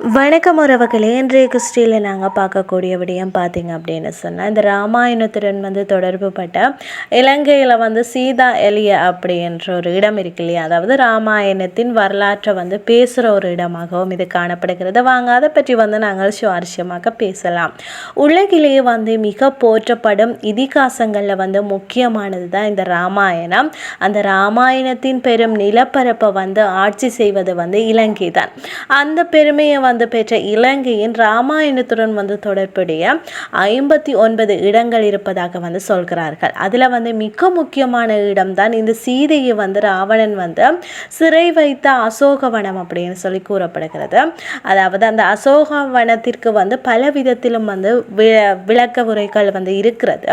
வணக்கம் உறவுகளே. இன்றைய கிறிஸ்டியில் நாங்கள் பார்க்கக்கூடிய விடயம் பார்த்தீங்க அப்படின்னு சொன்னால் இந்த ராமாயணத்துடன் வந்து தொடர்பு பட்ட இலங்கையில் வந்து சீதா எலிய அப்படின்ற ஒரு இடம் இருக்கு இல்லையா? அதாவது ராமாயணத்தின் வரலாற்றை வந்து பேசுகிற ஒரு இடமாகவும் இது காணப்படுகிறது. வாங்க அதை பற்றி வந்து நாங்கள் சுவாரஸ்யமாக பேசலாம். உலகிலேயே வந்து மிக போற்றப்படும் இதிகாசங்களில் வந்து முக்கியமானது தான் இந்த ராமாயணம். அந்த ராமாயணத்தின் பெரும் நிலப்பரப்பை வந்து ஆட்சி செய்வது வந்து இலங்கை தான். அந்த பெருமையை வந்து பெற்ற இலங்கையின் ராமாயணத்துடன் வந்து தொடர்புடைய ஐம்பத்தி ஒன்பது இடங்கள் இருப்பதாக வந்து சொல்கிறார்கள். அதில் வந்து மிக முக்கியமான இடம்தான் இந்த சீதையை வந்து ராவணன் வந்து சிறை வைத்த அசோகவனம் அப்படின்னு சொல்லி கூறப்படுகிறது. அதாவது அந்த அசோகவனத்திற்கு வந்து பல விதத்திலும் வந்து விளக்க உரைகள் வந்து இருக்கிறது.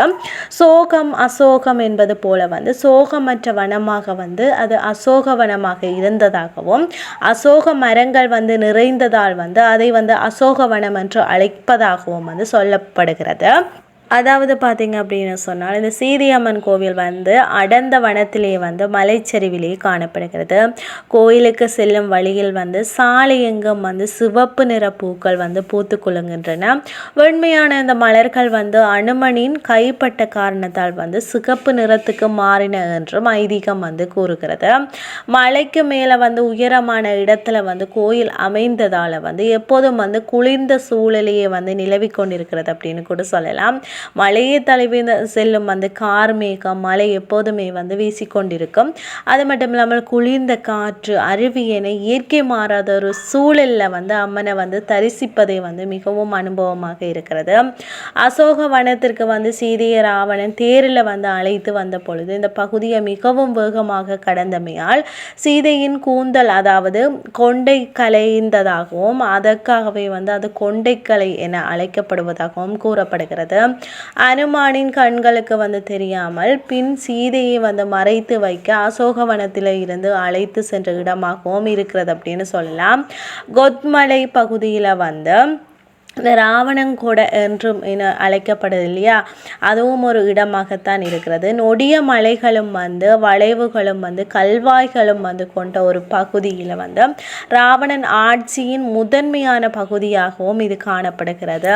சோகம் அசோகம் என்பது போல வந்து சோகமற்ற வனமாக வந்து அது அசோகவனமாக இருந்ததாகவும் அசோக மரங்கள் வந்து நிறைந்ததால் வந்து அதை வந்து அசோகவனம் என்று அழைப்பதாகவும் வந்து சொல்லப்படுகிறது. அதாவது பார்த்திங்க அப்படின்னு சொன்னால் இந்த சீதியம்மன் கோவில் வந்து அடர்ந்த வனத்திலே வந்து மலைச்சரிவிலே காணப்படுகிறது. கோயிலுக்கு செல்லும் வழியில் வந்து சாலை எங்கும் வந்து சிவப்பு நிற பூக்கள் வந்து பூத்து குலுங்குகின்றன. வெண்மையான இந்த மலர்கள் வந்து அனுமனின் கைப்பட்ட காரணத்தால் வந்து சிகப்பு நிறத்துக்கு மாறின என்றும் ஐதீகம் வந்து கூறுகிறது. மலைக்கு மேலே வந்து உயரமான இடத்துல வந்து கோயில் அமைந்ததால் வந்து எப்போதும் வந்து குளிர்ந்த சூழலையே வந்து நிலவி கொண்டிருக்கிறது அப்படின்னு கூட சொல்லலாம். மழையை தலைவி செல்லும் அந்த கார்மேகம் மழை எப்போதுமே வந்து வீசிக்கொண்டிருக்கும். அது மட்டும் இல்லாமல் குளிர்ந்த காற்று அருவி என இயற்கை மாறாத ஒரு சூழலில் வந்து அம்மனை வந்து தரிசிப்பதை வந்து மிகவும் அனுபவமாக இருக்கிறது. அசோக வனத்திற்கு வந்து சீதைய ராவணன் தேரில் வந்து அழைத்து வந்த பொழுது இந்த பகுதியை மிகவும் வேகமாக கடந்தமையால் சீதையின் கூந்தல் அதாவது கொண்டை கலைந்ததாகவும் அதற்காகவே வந்து அது கொண்டைக்கலை என அழைக்கப்படுவதாகவும் கூறப்படுகிறது. அனுமானின் கண்களுக்கு வந்து தெரியாமல் பின் சீதையை வந்து மறைத்து வைக்க அசோகவனத்தில் இருந்து அழைத்து சென்ற இடமாகவும் இருக்கிறது அப்படின்னு சொல்லலாம். கொத்மலை பகுதியில் வந்து இந்த ராவணங்கொடை என்றும் அழைக்கப்படுது இல்லையா? அதுவும் ஒரு இடமாகத்தான் இருக்கிறது. நொடிய மலைகளும் வந்து வளைவுகளும் வந்து கல்வாய்களும் வந்து கொண்ட ஒரு பகுதியில் வந்து ராவணன் ஆட்சியின் முதன்மையான பகுதியாகவும் இது காணப்படுகிறது.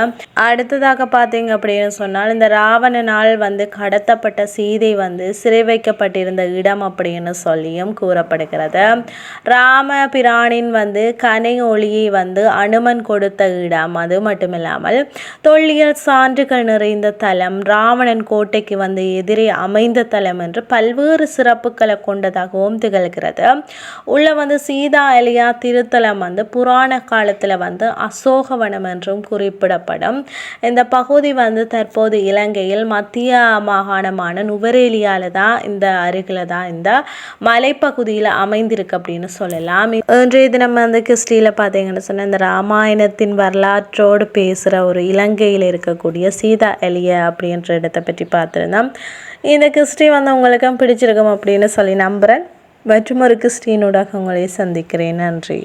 அடுத்ததாக பார்த்தீங்க அப்படின்னு சொன்னால் இந்த ராவணனால் வந்து கடத்தப்பட்ட சீதை வந்து சிறை வைக்கப்பட்டிருந்த இடம் அப்படின்னு சொல்லியும் கூறப்படுகிறது. ராம பிரானின் வந்து கனை ஒளியை வந்து அனுமன் கொடுத்த இடம். அது மட்டுமில்லாமல் தொல்லியல் சான்றுகள் நிறைந்த தலம் ராவணன் கோட்டைக்கு வந்து எதிரே அமைந்த தலம் என்று பல்வேறு சிறப்புகளை கொண்டதாகவும் திகழ்கிறது. உள்ள வந்து சீதா அலியா திருத்தலம் வந்து புராண காலத்தில் வந்து அசோகவனம் என்றும் குறிப்பிடப்படும். இந்த பகுதி வந்து தற்போது இலங்கையில் மத்திய மாகாணமான நுவரேலியால தான் இந்த அருகில் தான் இந்த மலைப்பகுதியில் அமைந்திருக்கு அப்படின்னு சொல்லலாம். இன்றைய தினம் வந்து கிறிஸ்டியில் பார்த்தீங்கன்னு சொன்னால் இந்த ராமாயணத்தின் வரலாற்றோடு நம்மளோட பேசுகிற ஒரு இலங்கையில் இருக்கக்கூடிய சீதா எலிய அப்படின்ற இடத்தை பற்றி பார்த்துருந்தோம். இந்த கிறிஸ்டி வந்து உங்களுக்கும் பிடிச்சிருக்கும் அப்படின்னு சொல்லி நம்புகிறேன் மற்றும் ஒரு கிறிஸ்டினோட உங்களை சந்திக்கிறேன். நன்றி.